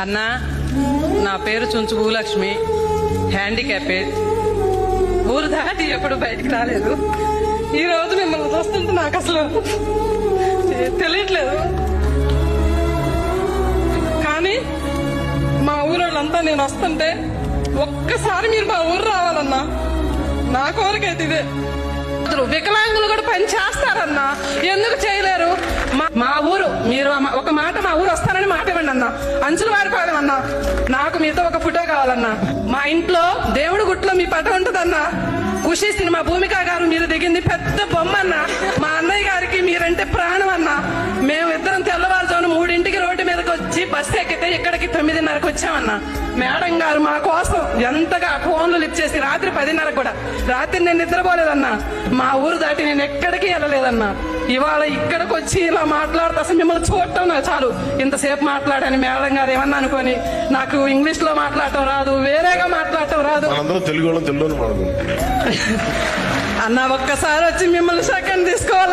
అన్నా నా పేరు చుంచు భూలక్ష్మి. హ్యాండిక్యాపేజ్ ఊరు దాటి ఎప్పుడు బయటికి రాలేదు. ఈ రోజు మిమ్మల్ని చూస్తుంటే నాకు అసలు తెలియట్లేదు. కానీ మా ఊరోళ్ళంతా నేను వస్తుంటే ఒక్కసారి మీరు మా ఊరు రావాలన్నా. నా కోరికైతే ఇదే. వికలాంగులు కూడా పని చేస్తారన్నా మీరు ఒక మాట మా ఊరు వస్తారని మాట ఇవ్వండి అన్నా. అంచుల వారిపాలెం అన్నా. నాకు మీతో ఒక ఫోటో కావాలన్నా. మా ఇంట్లో దేవుడి గుట్లో మీ పట ఉంటుందన్నా. ఖుషి సినిమా భూమిక గారు మీరు దిగింది పెద్ద బొమ్మ అన్న మా అన్నయ్య గారికి మీరంటే ప్రాణం అన్న. మేము ఇద్దరం తెల్లవారుజామున మూడింటికి రోడ్డు మీదకి వచ్చి బస్సు ఎక్కితే ఇక్కడికి తొమ్మిదిన్నరకు వచ్చామన్న. మేడం గారు మా కోసం ఎంతగా ఫోన్లు లిఫ్ట్ చేసి రాత్రి పదిన్నరకు కూడా. రాత్రి నేను నిద్రపోలేదన్నా. మా ఊరు దాటి నేను ఎక్కడికి వెళ్ళలేదన్నా. ఇవాళ ఇక్కడికి వచ్చి ఇలా మాట్లాడుతూ అసలు మిమ్మల్ని చూడటం నాకు చాలు. ఇంతసేపు మాట్లాడని మేడం గారు ఏమన్నా అనుకొని నాకు ఇంగ్లీష్లో మాట్లాడటం రాదు వేరేగా మాట్లాడటం రాదు. తెలుగు అన్న ఒక్కసారి వచ్చి మిమ్మల్ని సెకండ్ తీసుకోవాలి